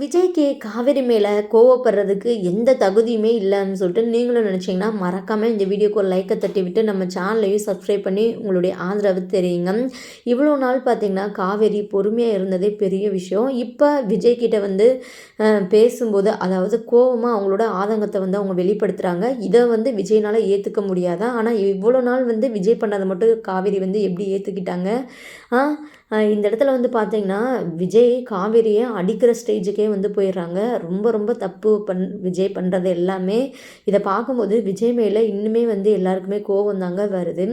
விஜய்க்கு காவேரி மேலே கோவப்படுறதுக்கு எந்த தகுதியுமே இல்லைன்னு சொல்லிட்டு நீங்களும் நினச்சிங்கன்னா மறக்காமல் இந்த வீடியோக்கு ஒரு லைக்கை தட்டி விட்டு நம்ம சேனலையும் சப்ஸ்கிரைப் பண்ணி உங்களுடைய ஆதரவு தெரியுங்க. இவ்வளோ நாள் பார்த்திங்கன்னா காவேரி பொறுமையாக இருந்ததே பெரிய விஷயம். இப்போ விஜய்கிட்ட வந்து பேசும்போது அதாவது கோவமாக அவங்களோட ஆதங்கத்தை வந்து அவங்க வெளிப்படுத்துகிறாங்க இதை வந்து விஜய்னால் ஏற்றுக்க முடியாதான் ஆனால் இவ்வளோ நாள் வந்து விஜய் பண்ணதை மட்டும் காவேரி வந்து எப்படி ஏற்றுக்கிட்டாங்க இந்த இடத்துல வந்து பார்த்தீங்கன்னா விஜய் காவேரியை அடிக்கிற ஸ்டேஜுக்கே வந்து போயிடுறாங்க. ரொம்ப ரொம்ப தப்பு பண் விஜய் பண்ணுறது எல்லாமே. இதை பார்க்கும்போது விஜய் மேலே இன்னுமே வந்து எல்லாருக்குமே கோவம் தாங்க வருது.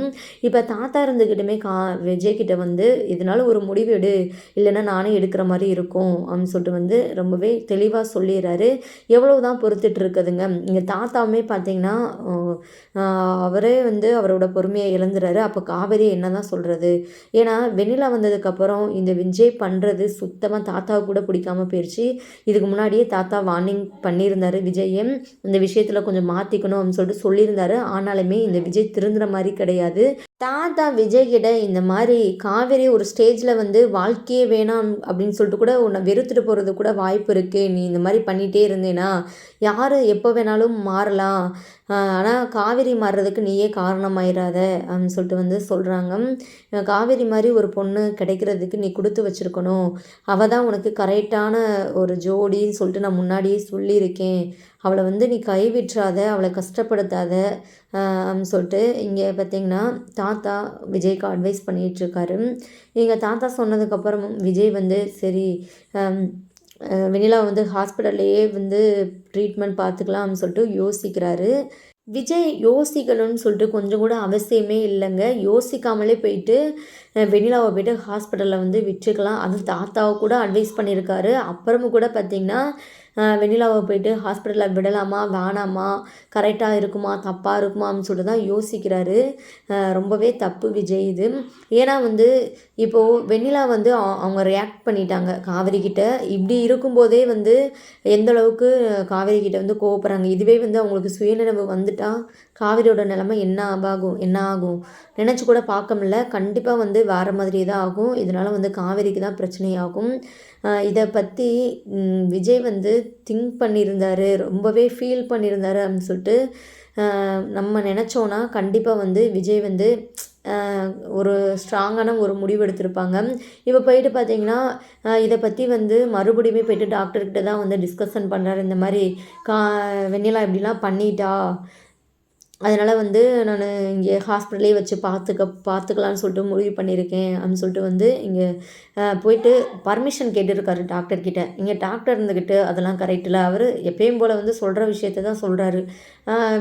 இப்போ தாத்தா இருந்துக்கிட்டுமே கா விஜய்கிட்ட வந்து இதனால ஒரு முடிவு எடு இல்லைன்னா நானே எடுக்கிற மாதிரி இருக்கும் அப்படின்னு சொல்லிட்டு வந்து ரொம்பவே தெளிவாக சொல்லிடுறாரு. எவ்வளவு தான் பொறுத்துட்டு இருக்குதுங்க. இங்கே தாத்தாவுமே பார்த்தீங்கன்னா அவரே வந்து அவரோட பொறுமையை இழந்துறாரு. அப்போ காவேரி என்ன தான் சொல்கிறது ஏன்னா வெண்ணிலா வந்ததுக்கு அதுக்கப்புறம் இந்த விஜய் பண்ணுறது சுத்தமாக தாத்தா கூட பிடிக்காம போயிடுச்சு இதுக்கு முன்னாடியே தாத்தா வார்னிங் பண்ணியிருந்தாரு விஜயம் இந்த விஷயத்தில் கொஞ்சம் மாற்றிக்கணும் அப்படின்னு சொல்லிட்டு சொல்லியிருந்தாரு. ஆனாலுமே இந்த விஜய் திருந்துற மாதிரி கிடையாது. தாத்தா விஜய் கிட்ட இந்த மாதிரி காவேரி ஒரு ஸ்டேஜில் வந்து வாழ்க்கையே வேணாம் அப்படின்னு சொல்லிட்டு கூட உன்னை வெறுத்துட்டு போகிறது கூட வாய்ப்பு இருக்குது நீ இந்த மாதிரி பண்ணிகிட்டே இருந்தேனா? யார் எப்போ வேணாலும் மாறலாம். ஆனால் காவேரி மாறுறதுக்கு நீயே காரணமாயிடாத அப்படின்னு சொல்லிட்டு வந்து சொல்கிறாங்க காவேரி மாதிரி ஒரு பொண்ணு கிடை கிடைக்கிறதுக்கு நீ கொடுத்து வச்சுருக்கணும். அவள் தான் உனக்கு கரெக்டான ஒரு ஜோடின்னு சொல்லிட்டு நான் முன்னாடியே சொல்லியிருக்கேன். அவளை வந்து நீ கைவிட்றாத அவளை கஷ்டப்படுத்தாத அப்படின்னு சொல்லிட்டு இங்கே பார்த்தீங்கன்னா தாத்தா விஜய்க்கு அட்வைஸ் பண்ணிகிட்ருக்காரு எங்கள் தாத்தா சொன்னதுக்கப்புறம் விஜய் வந்து சரி வெண்ணிலா வந்து ஹாஸ்பிட்டல்லையே வந்து ட்ரீட்மெண்ட் பார்த்துக்கலாம்னு சொல்லிட்டு யோசிக்கிறாரு. விஜய் யோசிக்கணும்னு சொல்லிட்டு கொஞ்சம் கூட அவசியமே இல்லைங்க. யோசிக்காமலே போயிட்டு வெண்ணிலாவை போயிட்டு ஹாஸ்பிட்டலில் வந்து விட்டுருக்கலாம். அது தாத்தாவை கூட அட்வைஸ் பண்ணியிருக்காரு. அப்புறமும் கூட பார்த்திங்கன்னா வெண்ணிலாவை போயிட்டு ஹாஸ்பிட்டலில் விடலாமா வேணாமா கரெக்டாக இருக்குமா தப்பாக இருக்குமான்னு சொல்லிட்டு தான் யோசிக்கிறாரு. ரொம்பவே தப்பு விஜய் இது. ஏன்னா வந்து இப்போது வெண்ணிலா வந்து அவங்க ரியாக்ட் பண்ணிட்டாங்க காவேரி கிட்ட. இப்படி இருக்கும்போதே வந்து எந்த அளவுக்கு காவேரி கிட்ட வந்து கோவப்படுறாங்க? இதுவே வந்து அவங்களுக்கு சுயநினைவு வந்துட்டால் காவிரியோட நிலைமை என்ன ஆகும் என்ன ஆகும்? நினச்சி கூட பார்க்க முடியல. கண்டிப்பாக வந்து வேறு மாதிரி தான் ஆகும். இதனால் வந்து காவேரிக்கு தான் பிரச்சனையாகும். இதை பற்றி விஜய் வந்து திங்க் பண்ணியிருந்தாரு ரொம்பவே ஃபீல் பண்ணியிருந்தாரு அப்படின்னு சொல்லிட்டு நம்ம நினச்சோன்னா கண்டிப்பாக வந்து விஜய் வந்து ஒரு ஸ்ட்ராங்கான ஒரு முடிவு எடுத்திருப்பாங்க. இப்போ போயிட்டு பார்த்தீங்கன்னா இதை பற்றி வந்து மறுபடியுமே போயிட்டு டாக்டர்கிட்ட தான் வந்து டிஸ்கஷன் பண்ணுறாரு இந்த மாதிரி கா வெண்ணிலா இப்படிலாம் பண்ணிட்டா அதனால் வந்து நான் இங்கே ஹாஸ்பிட்டலே வச்சு பார்த்துக்க பார்த்துக்கலான்னு சொல்லிட்டு முடிவு பண்ணியிருக்கேன் அப்படின்னு சொல்லிட்டு வந்து இங்கே போயிட்டு பர்மிஷன் கேட்டிருக்காரு டாக்டர்கிட்ட இங்கே டாக்டர் இருந்துக்கிட்டு அதெல்லாம் கரெக்ட் இல்லை. அவர் எப்பயும் போல் வந்து சொல்கிற விஷயத்த தான் சொல்கிறாரு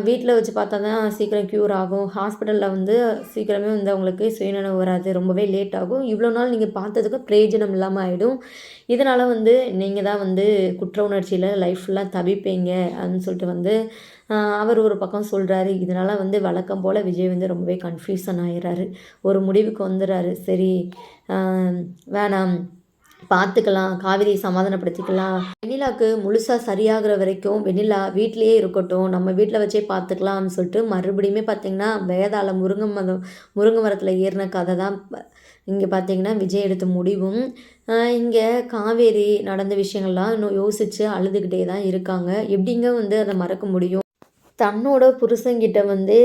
வீட்டில் வச்சு பார்த்தா தான் சீக்கிரம் க்யூர் ஆகும். ஹாஸ்பிட்டலில் வந்து சீக்கிரமே வந்து அவங்களுக்கு சுயநினைவு வராது. ரொம்பவே லேட் ஆகும். இவ்வளோ நாள் நீங்கள் பார்த்ததுக்கு பிரயோஜனம் இல்லாமல் ஆகிடும் இதனால் வந்து நீங்கள் தான் வந்து குற்ற உணர்ச்சியில் லைஃப் ஃபுல்லாக தவிப்பீங்க அப்படின்னு சொல்லிட்டு வந்து அவர் ஒரு பக்கம் சொல்கிறாரு இதனால் வந்து வழக்கம் போல் விஜய் வந்து ரொம்பவே கன்ஃபியூஷன் ஆயிடுறாரு ஒரு முடிவுக்கு வந்துடுறாரு சரி வேணாம். பார்த்துக்கலாம். காவிரியை சமாதானப்படுத்திக்கலாம். வெண்ணிலாக்கு முழுசாக சரியாகிற வரைக்கும் வெண்ணிலா வீட்டிலேயே இருக்கட்டும் நம்ம வீட்டில் வச்சே பார்த்துக்கலாம்னு சொல்லிட்டு மறுபடியுமே பார்த்திங்கன்னா வேதாள முருங்கை மரம் முருங்கை மரத்தில் ஏறின கதை தான். இங்கே பார்த்தீங்கன்னா விஜய் எடுத்த முடிவும். இங்கே காவேரி நடந்த விஷயங்கள்லாம் இன்னும் யோசித்து அழுதுகிட்டே தான் இருக்காங்க. எப்படிங்க வந்து அதை மறக்க முடியும்? தன்னோட புருஷங்கிட்ட வந்து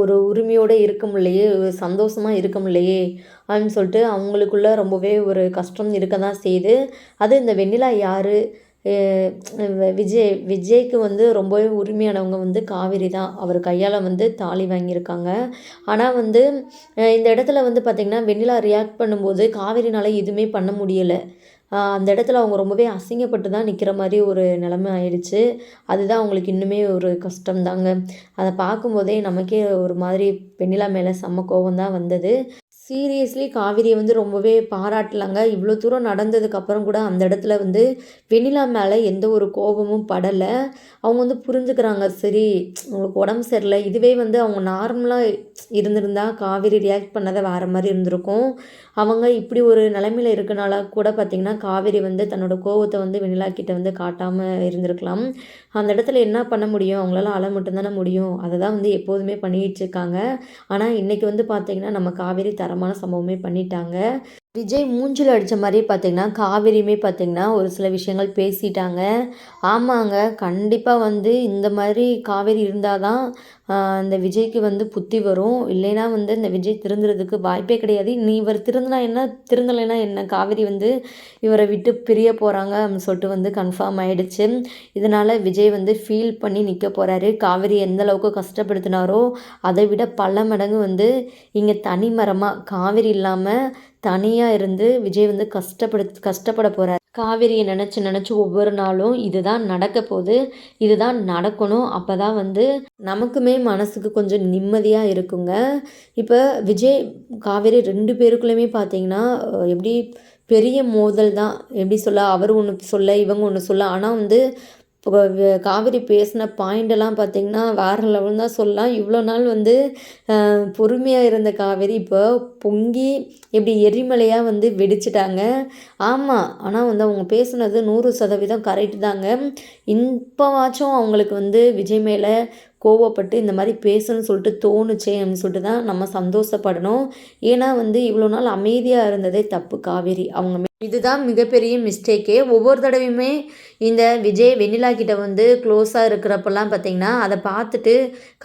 ஒரு உரிமையோடு இருக்க முடியலையே சந்தோஷமாக இருக்க முடியலையே அப்படின்னு சொல்லிட்டு அவங்களுக்குள்ள ரொம்பவே ஒரு கஷ்டம் இருக்க தான் செய்யுது. அது இந்த வெண்ணிலா யார்? விஜய் விஜய்க்கு வந்து ரொம்பவே உரிமையானவங்க வந்து காவேரி தான். அவர் கையால் வந்து தாலி வாங்கியிருக்காங்க. ஆனால் வந்து இந்த இடத்துல வந்து பார்த்திங்கன்னா வெண்ணிலா ரியாக்ட் பண்ணும்போது காவேரினால் எதுவுமே பண்ண முடியலை. அந்த இடத்துல அவங்க ரொம்பவே அசிங்கப்பட்டு தான் நிற்கிற மாதிரி ஒரு நிலமை ஆயிடுச்சு. அதுதான் அவங்களுக்கு இன்னுமே ஒரு கஷ்டம் தாங்க அதை பார்க்கும்போதே நமக்கே ஒரு மாதிரி வெண்ணிலா மேலே செம்ம கோவம் தான் வந்தது. சீரியஸ்லி காவிரியை வந்து ரொம்பவே பாராட்டலாங்க. இவ்வளோ தூரம் நடந்ததுக்கப்புறம் கூட அந்த இடத்துல வந்து வெண்ணிலா மேலே எந்த ஒரு கோபமும் படலை. அவங்க வந்து புரிஞ்சுக்கிறாங்க சரி அவங்களுக்கு உடம்பு சரியில்லை. இதுவே வந்து அவங்க நார்மலாக இருந்திருந்தா காவிரி ரியாக்ட் பண்ணதை வேறு மாதிரி இருந்திருக்கும். அவங்க இப்படி ஒரு நிலைமையில் இருக்கனால கூட பார்த்திங்கன்னா காவேரி வந்து தன்னோட கோவத்தை வந்து வெண்ணிலா கிட்டே வந்து காட்டாமல் இருந்திருக்கலாம். அந்த இடத்துல என்ன பண்ண முடியும்? அவங்களால அழ மட்டும்தானே முடியும். அதை தான் வந்து எப்போதுமே பண்ணிகிட்டு இருக்காங்க. ஆனால் இன்றைக்கி வந்து பார்த்திங்கன்னா நம்ம காவேரி தரமான சம்பவமே பண்ணிட்டாங்க. விஜய் மூஞ்சில் அடித்த மாதிரியே பார்த்திங்கன்னா காவேரியுமே பார்த்தீங்கன்னா ஒரு சில விஷயங்கள் பேசிட்டாங்க. ஆமாங்க கண்டிப்பாக வந்து இந்த மாதிரி காவேரி இருந்தால் தான் இந்த விஜய்க்கு வந்து புத்தி வரும். இல்லைன்னா வந்து இந்த விஜய் திருந்துறதுக்கு வாய்ப்பே கிடையாது. நீ இவர் திருந்தினா என்ன திருந்தலைன்னா என்ன? காவேரி வந்து இவரை விட்டு பிரிய போகிறாங்க அப்படின்னு சொல்லிட்டு வந்து கன்ஃபார்ம் ஆகிடுச்சு இதனால் விஜய் வந்து ஃபீல் பண்ணி நிற்க போகிறாரு காவேரி எந்த அளவுக்கு கஷ்டப்படுத்தினாரோ அதை விட பல மடங்கு வந்து இங்கே தனி மரமாக காவேரி இல்லாமல் தனியாக இருந்து விஜய் வந்து கஷ்டப்படு கஷ்டப்பட போகிறார் காவேரியை நினச்சி நினச்சி ஒவ்வொரு நாளும் இதுதான் நடக்க போகுது இதுதான் நடக்கணும். அப்போ தான் வந்து நமக்குமே மனசுக்கு கொஞ்சம் நிம்மதியாக இருக்குங்க. இப்போ விஜய் காவேரி ரெண்டு பேருக்குள்ளேயுமே பார்த்தீங்கன்னா எப்படி பெரிய மோதல் தான் எப்படி சொல்ல அவர் ஒன்று சொல்ல இவங்க ஒன்று சொல்ல. ஆனால் வந்து இப்போ காவிரி பேசின பாயிண்டெல்லாம் பார்த்திங்கன்னா வேறு லெவல் தான் சொல்லலாம். இவ்வளோ நாள் வந்து பொறுமையாக இருந்த காவேரி இப்போ பொங்கி இப்படி எரிமலையாக வந்து வெடிச்சிட்டாங்க. ஆமாம் ஆனால் வந்து அவங்க பேசுனது நூறு சதவீதம் கரெக்டு தாங்க. இப்போவாச்சும் அவங்களுக்கு வந்து விஜய் மேலே கோவப்பட்டு இந்த மாதிரி பேசணும்னு சொல்லிட்டு தோணுச்சே அப்படின்னு சொல்லிட்டு தான் நம்ம சந்தோஷப்படணும். ஏன்னா வந்து இவ்வளோ நாள் அமைதியாக இருந்ததே தப்பு காவேரி. அவங்க இதுதான் மிகப்பெரிய மிஸ்டேக்கே ஒவ்வொரு தடவையுமே இந்த விஜய் வெண்ணிலா கிட்ட வந்து க்ளோஸாக இருக்கிறப்பெல்லாம் பார்த்தீங்கன்னா அதை பார்த்துட்டு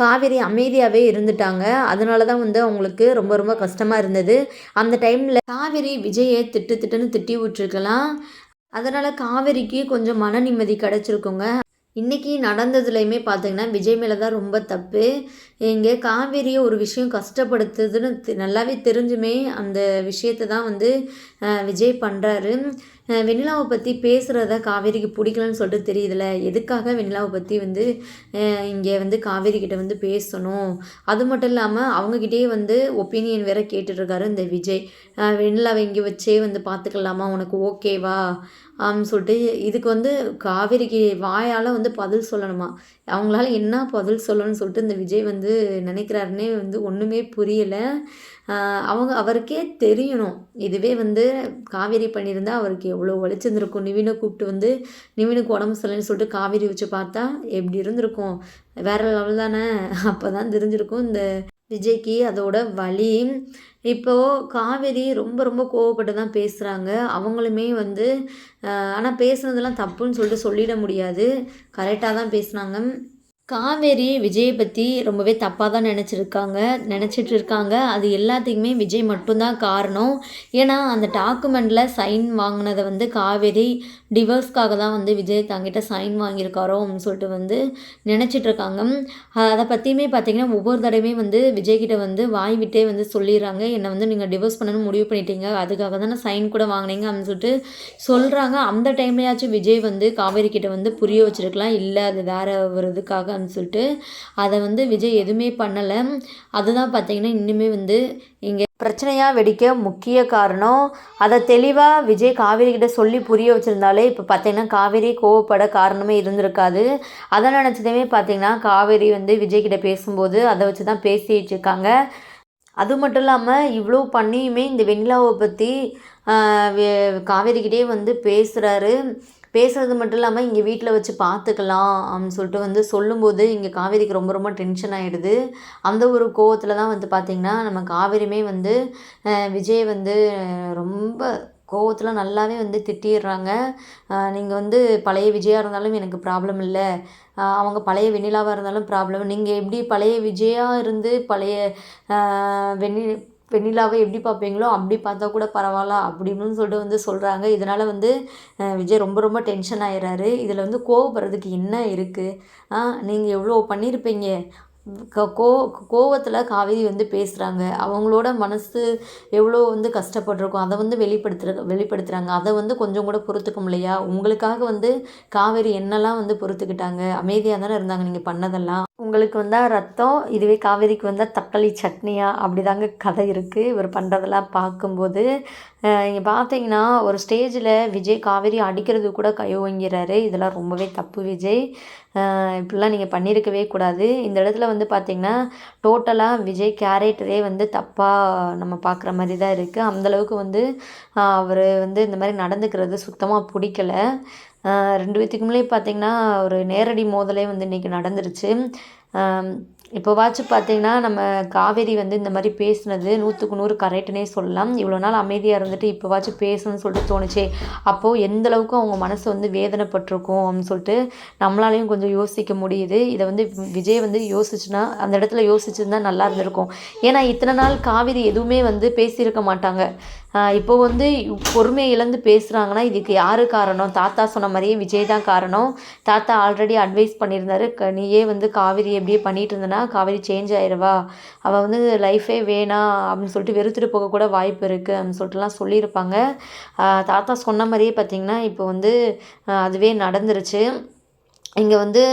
காவேரி அமைதியாகவே இருந்துட்டாங்க. அதனால தான் வந்து அவங்களுக்கு ரொம்ப ரொம்ப கஷ்டமாக இருந்தது. அந்த டைமில் காவேரி விஜயை திட்டு திட்டுன்னு திட்டி விட்டுருக்கலாம். அதனால் காவேரிக்கு கொஞ்சம் மன நிம்மதி கிடச்சிருக்குங்க. இன்றைக்கி நடந்ததுலையுமே பார்த்தீங்கன்னா விஜய் மேலே தான் ரொம்ப தப்பு. இங்கே காவேரியை ஒரு விஷயம் கஷ்டப்படுத்துதுன்னு நல்லாவே தெரிஞ்சுமே அந்த விஷயத்தை தான் வந்து விஜய் பண்ணுறாரு வெண்ணிலாவை பற்றி பேசுகிறத காவேரிக்கு பிடிக்கலன்னு சொல்லிட்டு தெரியுதுல. எதுக்காக வெண்ணிலாவை பற்றி வந்து இங்கே வந்து காவேரி கிட்ட வந்து பேசணும்? அது மட்டும் இல்லாமல் அவங்கக்கிட்டே வந்து ஒப்பீனியன் வேற கேட்டுட்ருக்காரு இந்த விஜய். வெண்ணிலாவை இங்கே வச்சே வந்து பார்த்துக்கலாமா உனக்கு ஓகேவா? அப்படின்னு சொல்லிட்டு இதுக்கு வந்து காவேரிக்கு வாயால் வந்து பதில் சொல்லணுமா? அவங்களால என்ன பதில் சொல்லணும்னு சொல்லிட்டு இந்த விஜய் வந்து நினைக்கிறாருன்னே வந்து ஒன்றுமே புரியலை. அவங்க அவருக்கே தெரியணும். இதுவே வந்து காவேரி பண்ணியிருந்தால் அவருக்கு எவ்வளோ உழைச்சிருந்துருக்கும் நிவினை கூப்பிட்டு வந்து நிவினுக்கு உடம்பு சரியில்லைன்னு சொல்லிட்டு காவேரி வச்சு பார்த்தா எப்படி இருந்திருக்கும்? வேற லெவல் தானே. அப்போ தான் தெரிஞ்சிருக்கும் இந்த விஜய்க்கு அதோட வலி. இப்போது காவேரி ரொம்ப ரொம்ப கோவப்பட்டு தான் பேசுகிறாங்க அவங்களுமே வந்து ஆனால் பேசுனதெல்லாம் தப்புன்னு சொல்லிட்டு சொல்லிட முடியாது. கரெக்டாக தான் பேசுனாங்க. காவேரி விஜயை பற்றி ரொம்பவே தப்பாக தான் நினச்சிருக்காங்க. நினச்சிட்டு இருக்காங்க அது எல்லாத்துக்குமே விஜய் மட்டும்தான் காரணம். ஏன்னா அந்த டாக்குமெண்ட்டில் சைன் வாங்கினதை வந்து காவேரி டிவோர்ஸ்க்காக தான் வந்து விஜய் தங்கிட்ட சைன் வாங்கியிருக்காரோ அப்படின்னு சொல்லிட்டு வந்து நினச்சிட்ருக்காங்க அதை பற்றியுமே பார்த்திங்கன்னா ஒவ்வொரு தடவையும் வந்து விஜய்கிட்ட வந்து வாய் விட்டே வந்து சொல்லிடுறாங்க. என்னை வந்து நீங்கள் டிவோர்ஸ் பண்ணணும்னு முடிவு பண்ணிட்டீங்க. அதுக்காக தானே சைன் கூட வாங்கினீங்க அப்படின்னு சொல்லிட்டு சொல்கிறாங்க அந்த டைம்லையாச்சும் விஜய் வந்து காவேரி கிட்ட வந்து புரிய வச்சுருக்கலாம். இல்லை அது வேறு ஒரு இதுக்காக அப்படின்னு சொல்லிட்டு அதை வந்து விஜய் எதுவுமே பண்ணலை. அதுதான் பார்த்திங்கன்னா இன்னுமே வந்து இங்கே பிரச்சனையாக வெடிக்க முக்கிய காரணம். அதை தெளிவாக விஜய் காவேரி கிட்ட சொல்லி புரிய வச்சுருந்தாலே இப்போ பார்த்தீங்கன்னா காவேரி கோவப்பட காரணமே இருந்திருக்காது. அதை நினச்சதுமே பார்த்திங்கன்னா காவேரி வந்து விஜய் கிட்ட பேசும்போது அதை வச்சு தான் பேசிட்டு இருக்காங்க. அது மட்டும் இல்லாமல் இவ்வளோ பண்ணியுமே இந்த வெண்ணிலாவை பற்றி காவேரிக்கிட்டே வந்து பேசுகிறாரு பேசுகிறது மட்டும் இல்லாமல் இங்கே வீட்டில் வச்சு பார்த்துக்கலாம் அப்படின்னு சொல்லிட்டு வந்து சொல்லும்போது இங்கே காவேரிக்கு ரொம்ப ரொம்ப டென்ஷன் ஆகிடுது அந்த ஒரு கோவத்தில் தான் வந்து பார்த்திங்கன்னா நம்ம காவேரியுமே வந்து விஜய் வந்து ரொம்ப கோவத்தில் நல்லாவே வந்து திட்டிடுறாங்க. நீங்கள் வந்து பழைய விஜயாக இருந்தாலும் எனக்கு ப்ராப்ளம் இல்லை. அவங்க பழைய வெண்ணிலாவாக இருந்தாலும் ப்ராப்ளம் நீங்கள் எப்படி பழைய விஜயாக இருந்து பழைய வெண்ணி வெண்ணிலாவை எப்படி பார்ப்பீங்களோ அப்படி பார்த்தா கூட பரவாயில்ல அப்படின்னு சொல்லிட்டு வந்து சொல்கிறாங்க இதனால் வந்து விஜய் ரொம்ப ரொம்ப டென்ஷன் ஆயிடுறாரு. இதில் வந்து கோவப்படுறதுக்கு என்ன இருக்குது நீங்கள் எவ்வளோ பண்ணியிருப்பீங்க கோ கோவத்தில் காவேரி வந்து பேசுகிறாங்க அவங்களோட மனசு எவ்வளோ வந்து கஷ்டப்பட்டிருக்கும். அதை வந்து வெளிப்படுத்துகிற வெளிப்படுத்துகிறாங்க அதை வந்து கொஞ்சம் கூட பொறுத்துக்க முடியலையா உங்களுக்காக வந்து காவேரி என்னெல்லாம் வந்து பொறுத்துக்கிட்டாங்க? அமைதியாக தானே இருந்தாங்க நீங்கள் பண்ணதெல்லாம்? உங்களுக்கு வந்தால் ரத்தம் இதுவே காவேரிக்கு வந்தால் தக்காளி சட்னியா? அப்படி தாங்க கதை இருக்குது இவர் பண்ணுறதெல்லாம் பார்க்கும்போது இங்கே பார்த்தீங்கன்னா ஒரு ஸ்டேஜில் விஜய் காவேரி அடிக்கிறது கூட கையோங்கிறாரு இதெல்லாம் ரொம்பவே தப்பு விஜய். இப்படிலாம் நீங்கள் பண்ணியிருக்கவே கூடாது. இந்த இடத்துல வந்து பார்த்திங்கன்னா டோட்டலாக விஜய் கேரக்டரே வந்து தப்பாக நம்ம பார்க்குற மாதிரி தான் இருக்குது அந்தளவுக்கு வந்து அவர் வந்து இந்த மாதிரி நடந்துக்கிறது சுத்தமாக பிடிக்கல. ரெண்டு பேத்துக்குமே பார்த்திங்கன்னா ஒரு நேரடி மோதலே வந்து இன்றைக்கி நடந்துருச்சு. இப்போவாச்சும் பார்த்தீங்கன்னா நம்ம காவேரி வந்து இந்த மாதிரி பேசுனது நூற்றுக்கு நூறு கரெக்டுனே சொல்லலாம். இவ்வளோ நாள் அமைதியாக இருந்துட்டு இப்போவாச்சும் பேசணும்னு சொல்லிட்டு தோணுச்சே. அப்போது எந்தளவுக்கு அவங்க மனசு வந்து வேதனைப்பட்டிருக்கும் அப்படின்னு சொல்லிட்டு நம்மளாலையும் கொஞ்சம் யோசிக்க முடியுது. இதை வந்து விஜய் வந்து யோசிச்சுன்னா அந்த இடத்துல யோசிச்சுருந்தா நல்லா இருந்திருக்கும். ஏன்னா இத்தனை நாள் காவேரி எதுவுமே வந்து பேசியிருக்க மாட்டாங்க. இப்போ வந்து பொறுமையை இழந்து பேசுகிறாங்கன்னா இதுக்கு யார் காரணம்? தாத்தா சொன்ன மாதிரியே விஜய் தான் காரணம். தாத்தா ஆல்ரெடி அட்வைஸ் பண்ணியிருந்தாரு. க நீயே வந்து காவேரி எப்படியே பண்ணிகிட்டு இருந்தனா காவேரி சேஞ்ச் ஆயிடுவா அவள் வந்து லைஃபே வேணாம் அப்படின்னு சொல்லிட்டு வெறுத்துட்டு போக கூட வாய்ப்பு இருக்குது அப்படின்னு சொல்லிட்டுலாம் சொல்லியிருப்பாங்க. தாத்தா சொன்ன மாதிரியே பார்த்திங்கன்னா இப்போ வந்து அதுவே நடந்துருச்சு. இங்கே வந்து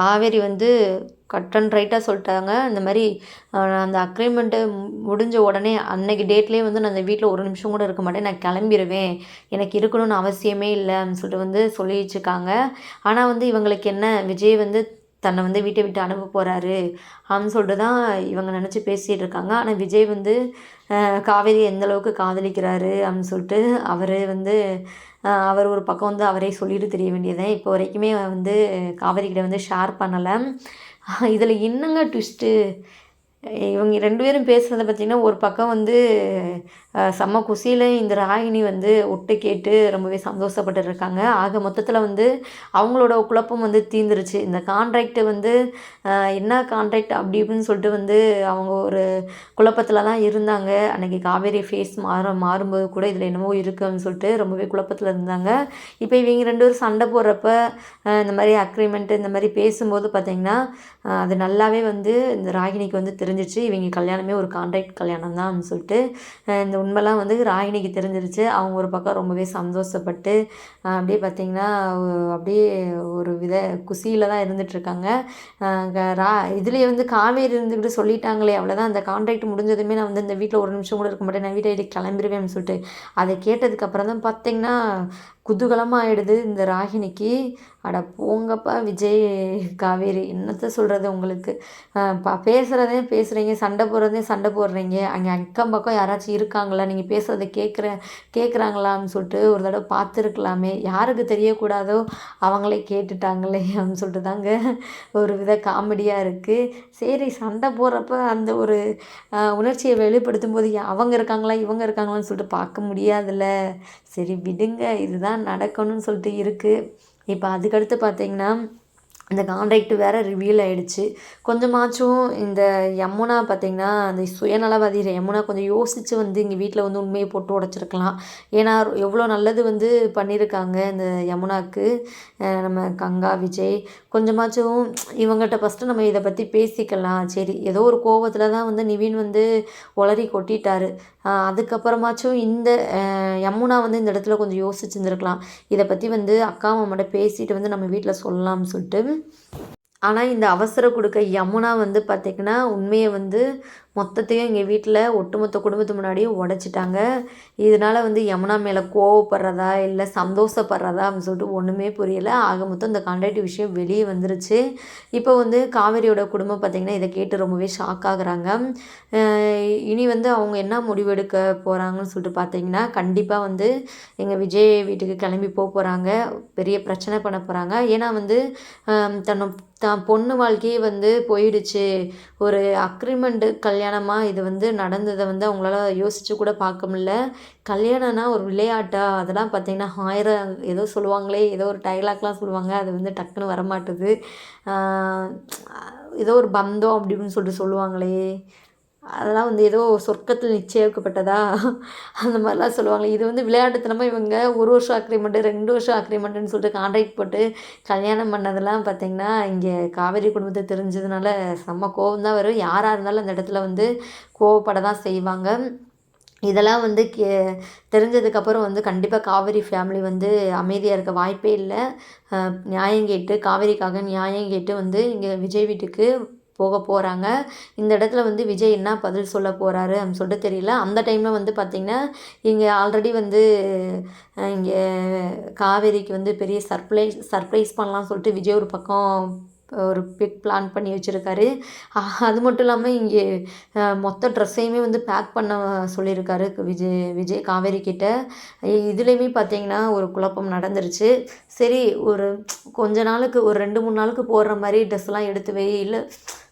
காவேரி வந்து கட் அண்ட் ரைட்டாக சொல்லிட்டாங்க. இந்த மாதிரி அந்த அக்ரிமெண்ட்டு முடிஞ்ச உடனே அன்னைக்கு டேட்லேயே வந்து நான் அந்த வீட்டில் ஒரு நிமிஷம் கூட இருக்க மாட்டேன். நான் கிளம்பிடுவேன் எனக்கு இருக்கணும்னு அவசியமே இல்லை அப்படின்னு சொல்லிட்டு வந்து சொல்லி வச்சுருக்காங்க ஆனால் வந்து இவங்களுக்கு என்ன விஜய் வந்து தன்னை வந்து வீட்டை விட்டு அனுப்ப போகிறாரு அப்படின்னு சொல்லிட்டு தான் இவங்க நினச்சி பேசிகிட்டு இருக்காங்க. ஆனால் விஜய் வந்து காவேரி எந்தளவுக்கு காதலிக்கிறாரு அப்படின்னு சொல்லிட்டு அவர் வந்து அவர் ஒரு பக்கம் வந்து அவரே சொல்லிட்டு தெரிய வேண்டியதான் இப்போ வரைக்குமே வந்து காவேரிக்கிட்ட வந்து ஷேர் பண்ணலை. இதில் என்னங்க ட்விஸ்ட்டு இவங்க ரெண்டு பேரும் பேசுகிறத பார்த்திங்கன்னா ஒரு பக்கம் வந்து செம்ம குசியில் இந்த ராகினி வந்து ஒட்டு கேட்டு ரொம்பவே சந்தோஷப்பட்டு இருக்காங்க ஆக மொத்தத்தில் வந்து அவங்களோட குழப்பம் வந்து தீந்துருச்சு இந்த கான்ட்ராக்டு வந்து என்ன கான்ட்ராக்ட் அப்படி இப்படின்னு சொல்லிட்டு வந்து அவங்க ஒரு குழப்பத்தில் தான் இருந்தாங்க. அன்றைக்கி காவேரி ஃபேஸ் மாற மாறும்போது கூட இதில் என்னமோ இருக்குன்னு சொல்லிட்டு ரொம்பவே குழப்பத்தில் இருந்தாங்க. இப்போ இவங்க ரெண்டு பேரும் சண்டை போடுறப்ப இந்த மாதிரி அக்ரிமெண்ட்டு இந்த மாதிரி பேசும்போது பார்த்திங்கன்னா அது நல்லாவே வந்து இந்த ராகினிக்கு வந்து தெரிஞ்சிச்சு. இவங்க கல்யாணமே ஒரு கான்ட்ராக்ட் கல்யாணம் தான் சொல்லிட்டு இந்த உண்மைலாம் வந்து ராகினிக்கு தெரிஞ்சிருச்சு. அவங்க ஒரு பக்கம் ரொம்பவே சந்தோஷப்பட்டு அப்படியே பார்த்திங்கன்னா அப்படியே ஒரு வித குசியில் தான் இருந்துகிட்ருக்காங்க ரா இதுலேயே வந்து காவேரி இருந்துக்கிட்டு சொல்லிட்டாங்களே அவ்வளோதான் அந்த கான்ட்ராக்ட் முடிஞ்சதுமே நான் வந்து இந்த வீட்டில் ஒரு நிமிஷம் கூட இருக்க மாட்டேன். நான் வீட்டை கிளம்பிடுவேன் சொல்லிட்டு அதை கேட்டதுக்கப்புறம் தான் பார்த்திங்கன்னா குதூகலமாக ஆகிடுது இந்த ராகினிக்கு அட போங்கப்பா விஜய் காவேரி என்னத்த சொல்கிறது உங்களுக்கு? பா பேசுகிறதே பேசுகிறீங்க சண்டை போடுறதே சண்டை போடுறீங்க. அங்கே அக்கம் பக்கம் யாராச்சும் இருக்காங்களா? நீங்கள் பேசுகிறத கேட்குற கேட்குறாங்களான்னு சொல்லிட்டு ஒரு தடவை பார்த்துருக்கலாமே. யாருக்கு தெரியக்கூடாதோ அவங்களே கேட்டுட்டாங்களே அப்படின்னு சொல்லிட்டு தாங்க ஒரு வித காமெடியாக இருக்குது சரி சண்டை போடுறப்ப அந்த ஒரு உணர்ச்சியை வெளிப்படுத்தும் போது அவங்க இருக்காங்களா? இவங்க இருக்காங்களான்னு சொல்லிட்டு பார்க்க முடியாதுல்ல. சரி விடுங்க. இதுதான் நடக்கணும்னு சொல்லிட்டு இருக்குது இப்போ அதுக்கடுத்து பார்த்தீங்கன்னா இந்த கான்ட்ராக்ட் வேறு ரிவீல் ஆகிடுச்சு கொஞ்சமாச்சும் இந்த யமுனா பார்த்திங்கன்னா அந்த சுயநலவாதி யமுனா கொஞ்சம் யோசித்து வந்து இங்கே வீட்டில் வந்து உண்மையை போட்டு உடச்சிருக்கலாம். ஏன்னா எவ்வளோ நல்லது வந்து பண்ணியிருக்காங்க இந்த யமுனாவுக்கு நம்ம கங்கா விஜய். கொஞ்சமாச்சும் இவங்ககிட்ட ஃபஸ்ட்டு நம்ம இதை பற்றி பேசிக்கலாம். சரி ஏதோ ஒரு கோவத்தில் தான் வந்து நிவின் வந்து உளறி கொட்டிட்டாரு. அதுக்கப்புறமாச்சும் இந்த யமுனா வந்து இந்த இடத்துல கொஞ்சம் யோசிச்சுருந்துருக்கலாம். இதை பற்றி வந்து அக்கா மாமாட்ட பேசிட்டு வந்து நம்ம வீட்டில் சொல்லலாம்னு சொல்லிட்டு ஆனால் இந்த அவசர கொடுக்க யமுனா வந்து பார்த்திங்கன்னா உண்மையை வந்து மொத்தத்தையும் எங்கள் வீட்டில் ஒட்டுமொத்த குடும்பத்து முன்னாடியும் உடச்சிட்டாங்க. இதனால் வந்து யமுனா மேலே கோவப்படுறதா இல்லை சந்தோஷப்படுறதா அப்படின்னு சொல்லிட்டு ஒன்றுமே புரியலை. ஆக மொத்தம் இந்த கான்ட்ராக்ட் விஷயம் வெளியே வந்துருச்சு. இப்போ வந்து காவேரியோட குடும்பம் பார்த்திங்கன்னா இதை கேட்டு ரொம்பவே ஷாக் ஆகுறாங்க. இனி வந்து அவங்க என்ன முடிவெடுக்க போகிறாங்கன்னு சொல்லிட்டு பார்த்தீங்கன்னா கண்டிப்பாக வந்து எங்கள் விஜய் வீட்டுக்கு கிளம்பி போக போகிறாங்க பெரிய பிரச்சனை பண்ண போகிறாங்க ஏன்னா வந்து தன்னை தான் பொண்ணு வாழ்க்கையே வந்து போயிடுச்சு. ஒரு அக்ரிமெண்ட்டு கல் கல்யாணமாக இது வந்து நடந்ததை வந்து அவங்களால யோசித்து கூட பார்க்க முடில கல்யாணம்னா ஒரு விளையாட்டா? அதெல்லாம் பார்த்திங்கன்னா ஆயிரம் ஏதோ சொல்லுவாங்களே ஏதோ ஒரு டைலாக்லாம் சொல்லுவாங்க. அது வந்து டக்குன்னு வரமாட்டுது. ஏதோ ஒரு பந்தம் அப்படி இப்படின்னு சொல்லிட்டு சொல்லுவாங்களே. அதெல்லாம் வந்து ஏதோ சொர்க்கத்தில் நிச்சயிக்கப்பட்டதா? அந்த மாதிரிலாம் சொல்லுவாங்க இது வந்து விளையாட்டுத்தனமாக இவங்க ஒரு வருஷம் அக்ரிமெண்ட்டு ரெண்டு வருஷம் அக்ரிமெண்ட்டுன்னு சொல்லிட்டு கான்ட்ராக்ட் போட்டு கல்யாணம் பண்ணதெல்லாம் பார்த்திங்கன்னா இங்கே காவேரி குடும்பத்தை தெரிஞ்சதுனால செம்ம கோபம் தான் வரும். யாராக இருந்தாலும் அந்த இடத்துல வந்து கோவப்பட தான் செய்வாங்க. இதெல்லாம் வந்து கே தெரிஞ்சதுக்கப்புறம் வந்து கண்டிப்பாக காவேரி ஃபேமிலி வந்து அமைதியாக இருக்க வாய்ப்பே இல்லை. நியாயம் கேட்டு காவேரிக்காக நியாயம் கேட்டு வந்து இங்கே விஜய் வீட்டுக்கு போக போகிறாங்க இந்த இடத்துல வந்து விஜய் என்ன பதில் சொல்ல போகிறாரு அப்படின்னு சொல்லிட்டு தெரியல. அந்த டைமில் வந்து பார்த்திங்கன்னா இங்கே ஆல்ரெடி வந்து இங்கே காவேரிக்கு வந்து பெரிய சர்ப்ரைஸ் சர்ப்ரைஸ் பண்ணலாம்னு சொல்லிட்டு விஜய் ஒரு பக்கம் ஒரு பிக் பிளான் பண்ணி வச்சுருக்காரு. அது மட்டும் இல்லாமல் இங்கே மொத்த ட்ரெஸ்ஸையுமே வந்து பேக் பண்ண சொல்லியிருக்காரு விஜய் விஜய் காவேரி கிட்ட. இதுலேயுமே பார்த்தீங்கன்னா ஒரு குழப்பம் நடந்துருச்சு. சரி ஒரு கொஞ்ச நாளுக்கு ஒரு ரெண்டு மூணு நாளுக்கு போடுற மாதிரி ட்ரெஸ்லாம் எடுத்து வை. இல்லை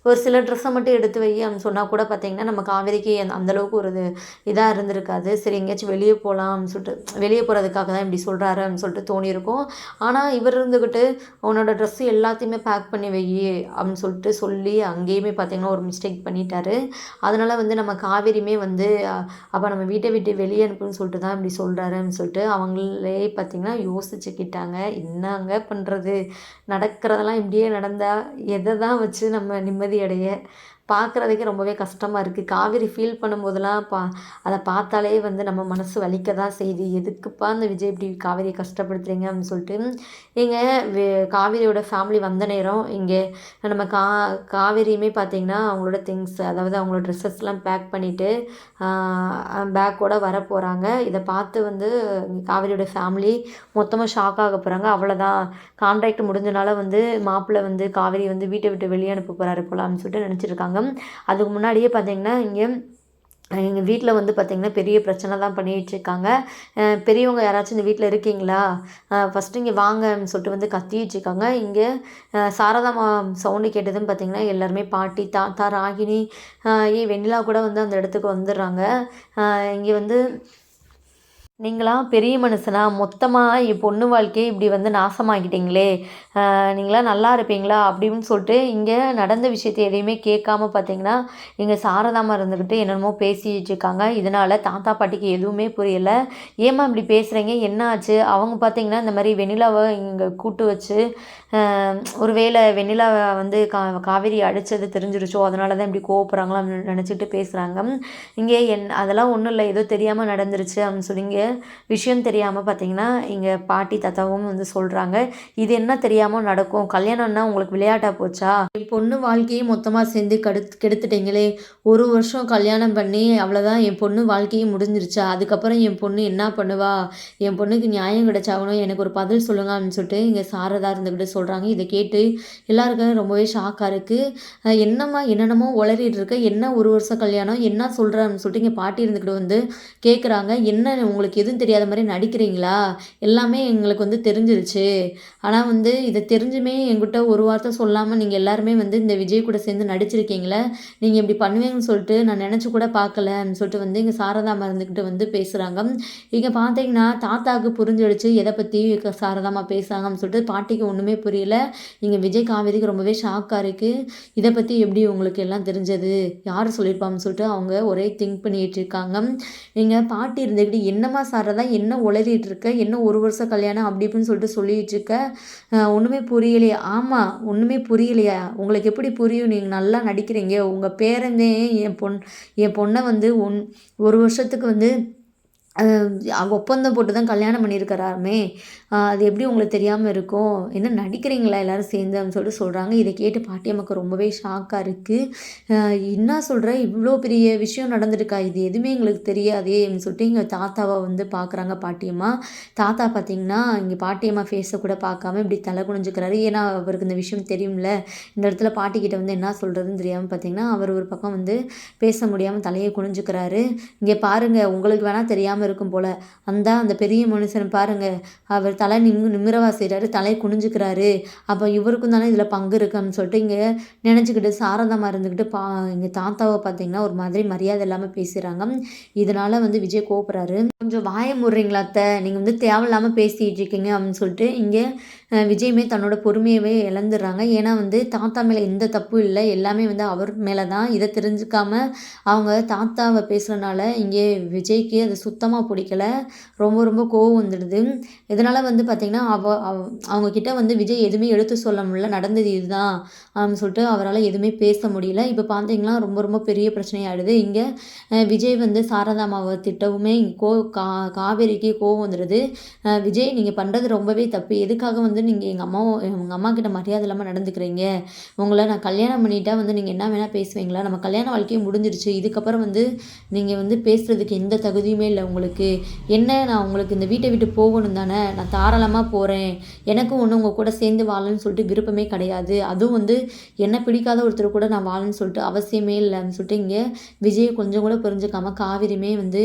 ஒரு சில ட்ரெஸ்ஸை மட்டும் எடுத்து வை அப்படின்னு சொன்னால் கூட பார்த்தீங்கன்னா நம்ம காவேரிக்கு அந்த அந்தளவுக்கு ஒரு இதாக இருந்திருக்காது. சரி எங்கேயாச்சும் வெளியே போகலாம் சொல்லிட்டு வெளியே போகிறதுக்காக தான் இப்படி சொல்கிறாரு அப்படின்னு சொல்லிட்டு தோணியிருக்கும். ஆனால் இவர் இருந்துக்கிட்டு உன்னோட ட்ரெஸ்ஸு எல்லாத்தையுமே பேக் பண்ணி வை அப்படின்னு சொல்லிட்டு சொல்லி அங்கேயுமே பார்த்தீங்கன்னா ஒரு மிஸ்டேக் பண்ணிட்டாரு. அதனால் வந்து நம்ம காவேரியுமே வந்து அப்போ நம்ம வீட்டை விட்டு வெளியே அனுப்புன்னு சொல்லிட்டு தான் இப்படி சொல்கிறாருன்னு சொல்லிட்டு அவங்களே பார்த்திங்கன்னா யோசிச்சுக்கிட்டாங்க என்னங்க பண்ணுறது நடக்கிறதெல்லாம் இப்படியே நடந்தால் எதை தான் வச்சு நம்ம நிம்மதி മതിയാണ് பார்க்குறதுக்கே ரொம்பவே கஷ்டமாக இருக்குது காவேரி ஃபீல் பண்ணும்போதெல்லாம் பா அதை பார்த்தாலே வந்து நம்ம மனசு வலிக்க தான் செய்யுது. எதுக்குப்பா அந்த விஜய் இப்படி காவேரியை கஷ்டப்படுத்துறீங்க அப்படின்னு சொல்லிட்டு. இங்கே காவேரியோட ஃபேமிலி வந்த நேரம் இங்கே நம்ம கா காவேரியுமே பார்த்திங்கன்னா அவங்களோட திங்ஸ் அதாவது அவங்களோட ட்ரெஸ்ஸஸ்லாம் பேக் பண்ணிவிட்டு பேக்கோடு வர போகிறாங்க இதை பார்த்து வந்து காவேரியோட ஃபேமிலி மொத்தமாக ஷாக் ஆக போகிறாங்க அவ்வளோதான் கான்ட்ராக்ட் முடிஞ்சனால வந்து மாப்பிள்ளை வந்து காவேரி வந்து வீட்டை விட்டு வெளியே அனுப்ப போகிறாரு போலாம்னு சொல்லிட்டு நினச்சிருக்காங்க அதுக்கு முன்னாடியே பார்த்தீங்கன்னா இங்கே எங்கள் வீட்டில் வந்து பார்த்திங்கன்னா பெரிய பிரச்சனை தான் பண்ணிகிட்ருக்காங்க பெரியவங்க யாராச்சும் இந்த வீட்டில் இருக்கீங்களா? ஃபஸ்ட்டு இங்கே வாங்கன்னு சொல்லிட்டு வந்து கத்திட்டுருக்காங்க. இங்கே சாரதாமா சவுண்டு கேட்டதுன்னு பார்த்திங்கன்னா எல்லாருமே பாட்டி தாத்தா ராகினி ஏ வெண்ணிலா கூட வந்து அந்த இடத்துக்கு வந்துடுறாங்க. இங்கே வந்து நீங்களாம் பெரிய மனுஷனா? மொத்தமாக என் பொண்ணு வாழ்க்கையை இப்படி வந்து நாசமாக்கிட்டீங்களே. நீங்களாம் நல்லா இருப்பீங்களா? அப்படின்னு சொல்லிட்டு இங்கே நடந்த விஷயத்தை எதையுமே கேட்காம பார்த்தீங்கன்னா இங்கே சாரதாமல் இருந்துக்கிட்டு என்னென்னமோ பேசிட்டு இருக்காங்க. இதனால் தாத்தா பாட்டிக்கு எதுவுமே புரியலை. ஏமா இப்படி பேசுகிறீங்க என்ன ஆச்சு? அவங்க பார்த்தீங்கன்னா இந்த மாதிரி வெண்ணிலாவை இங்கே கூட்டு வச்சு ஒரு வேளை வெண்ணிலாவை வந்து கா காவேரி அடித்தது தெரிஞ்சிருச்சோ? அதனால தான் இப்படி கோவப்படுறாங்களோ? நினச்சிட்டு பேசுகிறாங்க இங்கே என் அதெல்லாம் ஒன்றும் இல்லை. ஏதோ தெரியாமல் நடந்துருச்சு அப்படின்னு சொல்லிங்க. விஷயம் தெரியாமல் பார்த்தீங்கன்னா இங்கே பாட்டி தாத்தாவும் வந்து சொல்கிறாங்க இது என்ன தெரியாமல் நடக்கும்? கல்யாணம்னா உங்களுக்கு விளையாட்டாக போச்சா? என் பொண்ணு வாழ்க்கையை மொத்தமாக சேர்ந்து கெடு கெடுத்துட்டீங்களே. ஒரு வருஷம் கல்யாணம் பண்ணி அவ்வளோதான் என் பொண்ணு வாழ்க்கையும் முடிஞ்சிருச்சா? அதுக்கப்புறம் என் பொண்ணு என்ன பண்ணுவா? என் பொண்ணுக்கு நியாயம் கிடைச்சாகணும். எனக்கு ஒரு பதில் சொல்லுங்க அப்படின்னு சொல்லிட்டு இங்கே சாரதா இருந்துக்கிட்டு சொல்கிறாங்க இதை கேட்டு எல்லாருக்கும் ரொம்பவே ஷாக்காக இருக்குது என்னம்மா என்னென்னமோ உளறிட்டு இருக்க? என்ன ஒரு வருஷம் கல்யாணம்? என்ன சொல்கிறான்னு சொல்லிட்டு இங்கே பாட்டி இருந்துக்கிட்டு வந்து கேட்குறாங்க என்ன உங்களுக்கு உங்களுக்கு எதுவும் தெரியாத மாதிரி நடிக்கிறீங்களா? எல்லாமே எங்களுக்கு வந்து தெரிஞ்சிருச்சு. ஆனால் வந்து இதை தெரிஞ்சுமே எங்கிட்ட ஒரு வார்த்தை சொல்லாமல் நீங்கள் எல்லாருமே வந்து இந்த விஜய் கூட சேர்ந்து நடிச்சிருக்கீங்களே நீங்கள் இப்படி பண்ணுவீங்கன்னு சொல்லிட்டு நான் நினச்சி கூட பார்க்கலன்னு சொல்லிட்டு வந்து இங்கே சாரதா மருந்துக்கிட்ட வந்து பேசுகிறாங்க இங்கே பார்த்தீங்கன்னா தாத்தாவுக்கு புரிஞ்சிடுச்சு எதை பற்றி சாரதாமா பேசுகிறாங்கன்னு சொல்லிட்டு பாட்டிக்கு ஒன்றுமே புரியல. இங்கே விஜய் காவேரிக்கு ரொம்பவே ஷாக்காக இருக்குது இதை பற்றி எப்படி உங்களுக்கு எல்லாம் தெரிஞ்சது? யார் சொல்லியிருப்பான்னு சொல்லிட்டு அவங்க ஒரே திங்க் பண்ணிகிட்டு இருக்காங்க. நீங்கள் பாட்டி இருந்துக்கிட்டு என்னம்மா சாரை என்ன உளறிட்டு இருக்க என்ன ஒரு வருஷம் கல்யாணம்? அப்படி இப்படின்னு சொல்லிட்டு சொல்லிகிட்டு இருக்க ஒன்றுமே புரியலையா. ஆமாம் ஒன்றுமே புரியலையா? உங்களுக்கு எப்படி புரியும்? நீங்கள் நல்லா நடிக்கிறீங்க. உங்கள் பேரந்தே என் பொன் என் பொண்ணை வந்து ஒன் ஒரு வருஷத்துக்கு வந்து ஒப்பந்தம் போட்டு தான் கல்யாணம் பண்ணியிருக்கிறாருமே. அது எப்படி உங்களுக்கு தெரியாமல் இருக்கும்? என்ன நடிக்கிறீங்களா எல்லோரும் சேர்ந்து அப்படின்னு சொல்லிட்டு சொல்கிறாங்க இதை கேட்டு பாட்டியம்மாக்கு ரொம்பவே ஷாக்காக இருக்குது என்ன சொல்கிற இவ்வளோ பெரிய விஷயம் நடந்திருக்கா? இது எதுவுமே எங்களுக்கு தெரியாதே அப்படின்னு சொல்லிட்டு இங்கே தாத்தாவை வந்து பார்க்குறாங்க பாட்டியம்மா தாத்தா பார்த்தீங்கன்னா இங்கே பாட்டியம்மா ஃபேஸை கூட பார்க்காம இப்படி தலை குனிஞ்சுக்கிறாரு. ஏன்னா அவருக்கு இந்த விஷயம் தெரியும்ல. இந்த இடத்துல பாட்டிக்கிட்ட வந்து என்ன சொல்கிறதுன்னு தெரியாமல் பார்த்தீங்கன்னா அவர் ஒரு பக்கம் வந்து பேச முடியாமல் தலையை குனிஞ்சுக்கிறாரு. இங்கே பாருங்கள் உங்களுக்கு வேணால் தெரியாமல் இருக்கும் போல். அந்த அந்த பெரிய மனுஷன் பாருங்கள் அவர் தலை நிம் நிமிரவா செய்கிறாரு தலை குனிஞ்சுக்கிறாரு. அப்போ இவருக்கும் தானே இதில் பங்கு இருக்குன்னு சொல்லிட்டு இங்கே நினச்சிக்கிட்டு சாரதமாக இருந்துக்கிட்டு பா இங்கே தாத்தாவை பார்த்தீங்கன்னா ஒரு மாதிரி மரியாதை இல்லாமல் பேசுகிறாங்க இதனால் வந்து விஜய் கோப்புறாரு கொஞ்சம் வாய முடுறீங்களா அத்தை? நீங்கள் வந்து தேவையில்லாமல் பேசிகிட்டு இருக்கீங்க அப்படின்னு சொல்லிட்டு இங்கே விஜயுமே தன்னோட பொறுமையவே இழந்துடுறாங்க. ஏன்னா வந்து தாத்தா மேலே எந்த தப்பும் இல்லை. எல்லாமே வந்து அவர் மேலே தான் இதை தெரிஞ்சுக்காம அவங்க தாத்தாவை பேசுகிறனால இங்கே விஜய்க்கு அது சுத்தமாக பிடிக்கல. ரொம்ப ரொம்ப கோவம் வந்துடுது. இதனால் வந்து பார்த்திங்கன்னா அவ அவங்கக்கிட்ட வந்து விஜய் எதுவுமே எடுத்து சொல்ல முடியல. நடந்தது இதுதான் அப்படின்னு சொல்லிட்டு அவரால் எதுவுமே பேச முடியல. இப்போ பார்த்தீங்கன்னா ரொம்ப ரொம்ப பெரிய பிரச்சனையாகிடுது இங்கே விஜய் வந்து சாரதாமாவை திட்டவுமே இங்கே கோ கா காவேரிக்கு கோவம் வந்துடுது. விஜய் நீங்கள் பண்ணுறது ரொம்பவே தப்பு. எதுக்காக வந்து வந்து நீங்கள் எங்கள் அம்மாவும் எங்கள் அம்மா கிட்ட மரியாதை இல்லாமல் நடந்துக்கிறீங்க? உங்களை நான் கல்யாணம் பண்ணிட்டா வந்து நீங்கள் என்ன வேணால் பேசுவீங்களா? நம்ம கல்யாண வாழ்க்கையும் முடிஞ்சிருச்சு. இதுக்கப்புறம் வந்து நீங்கள் வந்து பேசுகிறதுக்கு எந்த தகுதியுமே இல்லை உங்களுக்கு. என்ன நான் உங்களுக்கு இந்த வீட்டை விட்டு போகணும் தானே? நான் தாராளமாக போகிறேன் எனக்கும் ஒன்று உங்கள் கூட சேர்ந்து வாழணும்னு சொல்லிட்டு விருப்பமே கிடையாது. அதுவும் வந்து என்ன பிடிக்காத ஒருத்தர் கூட நான் வாழணும்னு சொல்லிட்டு அவசியமே இல்லைன்னு சொல்லிட்டு இங்கே விஜய் கொஞ்சம் கூட புரிஞ்சுக்காமல் காவிரியுமே வந்து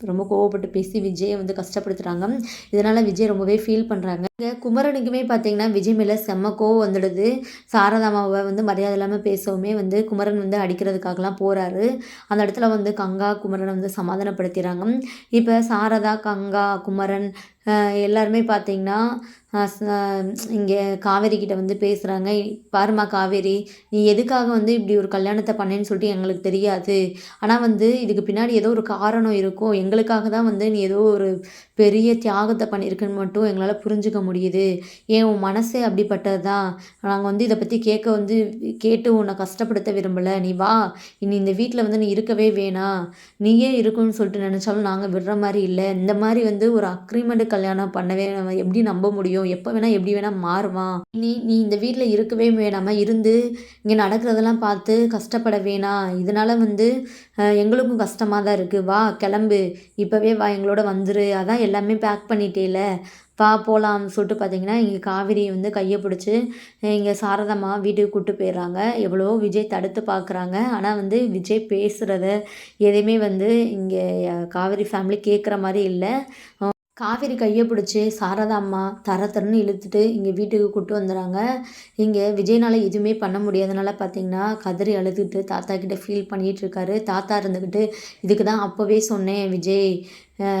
ரொம்ப கோவப்பட்டு பேசி விஜயை வந்து கஷ்டப்படுத்துகிறாங்க இதனால் விஜய் ரொம்பவே ஃபீல் பண்ணுறாங்க இங்கே குமரனுக்குமே பார்த்தீங்கன்னா விஜய் மேலே செம்ம கோவம் வந்துடுது. சாரதாமாவை வந்து மரியாதை இல்லாமல் பேசவுமே வந்து குமரன் வந்து அடிக்கிறதுக்காகலாம் போகிறாரு அந்த இடத்துல வந்து கங்கா குமரனை வந்து சமாதானப்படுத்திடுறாங்க இப்போ சாரதா கங்கா குமரன் எல்லாருமே பார்த்தீங்கன்னா இங்கே காவேரி கிட்ட வந்து பேசுகிறாங்க பாருமா காவேரி நீ எதுக்காக வந்து இப்படி ஒரு கல்யாணத்தை பண்ணேன்னு சொல்லிட்டு எங்களுக்கு தெரியாது. ஆனால் வந்து இதுக்கு பின்னாடி ஏதோ ஒரு காரணம் இருக்கும். எங்களுக்காக தான் வந்து நீ ஏதோ ஒரு பெரிய தியாகத்தை பண்ணியிருக்குன்னு மட்டும் எங்களால் புரிஞ்சுக்க முடியுது. ஏன் உன் மனசே அப்படிப்பட்டது தான் நாங்கள் வந்து இதை பற்றி கேட்க வந்து கேட்டு உன்னை கஷ்டப்படுத்த விரும்பலை. நீ வா இனி இந்த வீட்டில் வந்து நீ இருக்கவே வேணாம். நீயே இருக்குன்னு சொல்லிட்டு நினச்சாலும் நாங்கள் விடுற மாதிரி இல்லை. இந்த மாதிரி வந்து ஒரு அக்ரிமெண்ட்டு கல்யாணம் பண்ணவே நம்ம எப்படி நம்ப முடியும்? எப்போ வேணால் எப்படி வேணால் மாறுவான். நீ நீ இந்த வீட்டில் இருக்கவே வேணாமல் இருந்து இங்கே நடக்கிறதெல்லாம் பார்த்து கஷ்டப்பட வேணாம் இதனால் வந்து எங்களுக்கும் கஷ்டமாக தான் இருக்குது வா கிளம்பு. இப்போவே வா எங்களோட வந்துரு. அதான் எல்லாமே பேக் பண்ணிட்டேல. வா போகலாம்னு சொல்லிட்டு பார்த்தீங்கன்னா இங்கே காவிரி வந்து கையை பிடிச்சி இங்கே சாரதம்மா வீட்டுக்கு கூப்பிட்டு போயிடுறாங்க. எவ்வளோ விஜய் தடுத்து பார்க்குறாங்க ஆனால் வந்து விஜய் பேசுகிறத எதையுமே வந்து இங்கே காவிரி ஃபேமிலி கேட்குற மாதிரி இல்லை. காவேரி கையை பிடிச்சி சாரதா அம்மா தர தரன்னு இழுத்துட்டு இங்கே வீட்டுக்கு கூப்பிட்டு வந்துடுறாங்க இங்கே விஜயனால் எதுவுமே பண்ண முடியாதனால பார்த்தீங்கன்னா கதறி அழுதுகிட்டு தாத்தா கிட்ட ஃபீல் பண்ணிகிட்டு இருக்காரு. தாத்தா இருந்துக்கிட்டு இதுக்கு தான் அப்போவே சொன்னேன் விஜய்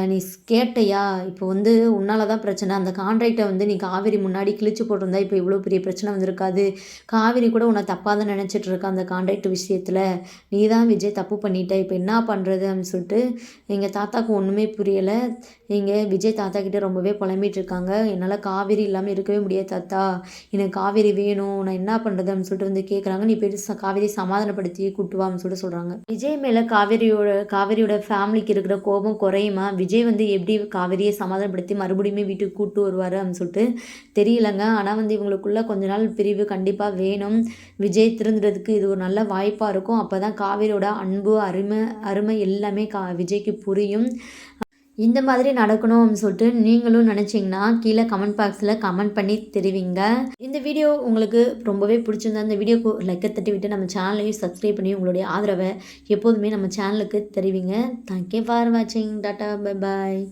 நீ கேட்டையா? இப்போ வந்து உன்னால் தான் பிரச்சனை. அந்த கான்ட்ராக்டை வந்து நீ காவேரி முன்னாடி கிழிச்சு போட்டிருந்தா இப்போ இவ்வளோ பெரிய பிரச்சனை வந்திருக்காது. காவேரி கூட உன்னை தப்பாக தான் நினச்சிட்டு இருக்கா அந்த கான்ட்ராக்ட் விஷயத்தில். நீ தான் விஜய் தப்பு பண்ணிட்ட. இப்போ என்ன பண்ணுறது அப்படின்னு சொல்லிட்டு எங்கள் தாத்தாக்கு ஒன்றுமே புரியலை. இங்கே விஜய் தாத்தா கிட்டே ரொம்பவே புலம்பிகிட்டு இருக்காங்க. என்னால் காவேரி இல்லாமல் இருக்கவே முடியாது தாத்தா. எனக்கு காவேரி வேணும். நான் என்ன பண்ணுறது அப்படின்னு சொல்லிட்டு வந்து கேட்குறாங்க நீ போயிட்டு ச- காவேரி சமாதானப்படுத்தி கூட்டு அப்படின்னு சொல்லிட்டு சொல்கிறாங்க விஜய் மேலே காவேரியோட காவேரியோட ஃபேமிலிக்கு இருக்கிற கோபம் குறையுமா? விஜய் வந்து எப்படி காவேரியை சமாதானப்படுத்தி மறுபடியுமே வீட்டுக்கு கூட்டு வருவார் அப்படின்னு சொல்லிட்டு தெரியலங்க. ஆனால் வந்து இவங்களுக்குள்ள கொஞ்ச நாள் பிரிவு கண்டிப்பாக வேணும். விஜய் திருந்துறதுக்கு இது ஒரு நல்ல வாய்ப்பாக இருக்கும். அப்போ தான் காவேரியோட அன்பு அருமை அருமை எல்லாமே கா விஜய்க்கு புரியும். இந்த மாதிரி நடக்கணும்னு சொல்லிட்டு நீங்களும் நினச்சிங்கன்னா கீழே கமெண்ட் பாக்ஸில் கமெண்ட் பண்ணி தெரிவிங்க. இந்த வீடியோ உங்களுக்கு ரொம்பவே பிடிச்சிருந்தா இந்த வீடியோக்கு லைக்கை தட்டி விட்டு நம்ம சேனலையும் சப்ஸ்கிரைப் பண்ணி உங்களுடைய ஆதரவை எப்போதுமே நம்ம சேனலுக்கு தெரிவிங்க. தேங்க்யூ ஃபார் வாட்சிங் டாட்டா பை பாய்